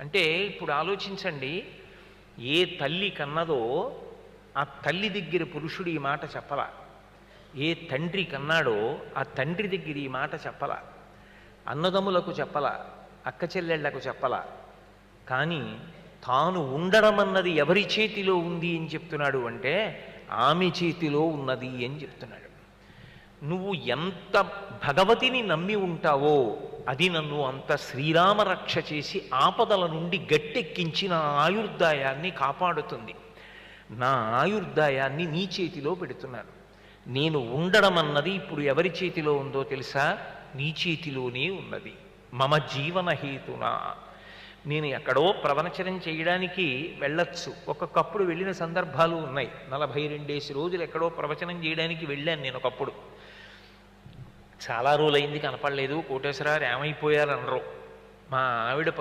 అంటే ఇప్పుడు ఆలోచించండి ఏ తల్లి కన్నదో ఆ తల్లి దగ్గర పురుషుడు ఈ మాట చెప్పలా. ఏ తండ్రి కన్నాడో ఆ తండ్రి దగ్గర ఈ మాట చెప్పలా. అన్నదమ్ములకు చెప్పలా అక్క చెల్లెళ్ళకు చెప్పలా. కానీ తాను ఉండడం అన్నది ఎవరి చేతిలో ఉంది అని చెప్తున్నాడు అంటే ఆమె చేతిలో ఉన్నది అని చెప్తున్నాడు. నువ్వు ఎంత భగవతిని నమ్మి ఉంటావో అది నన్ను అంత శ్రీరామ రక్ష చేసి ఆపదల నుండి గట్టెక్కించి నా ఆయుర్దాయాన్ని కాపాడుతుంది. నా ఆయుర్దాయాన్ని నీ చేతిలో పెడుతున్నాను. నేను ఉండడం అన్నది ఇప్పుడు ఎవరి చేతిలో ఉందో తెలుసా? నీ చేతిలోనే ఉన్నది. మమ జీవన హేతునా నేను ఎక్కడో ప్రవచనం చేయడానికి వెళ్ళొచ్చు. ఒక్కొక్కప్పుడు వెళ్ళిన సందర్భాలు ఉన్నాయి. నలభై రెండేసి రోజులు ఎక్కడో ప్రవచనం చేయడానికి వెళ్ళాను నేను ఒకప్పుడు. చాలా రోజులైంది కనపడలేదు. కోటేశ్వరరావు ఏమైపోయారనరు. మా ఆవిడ పసు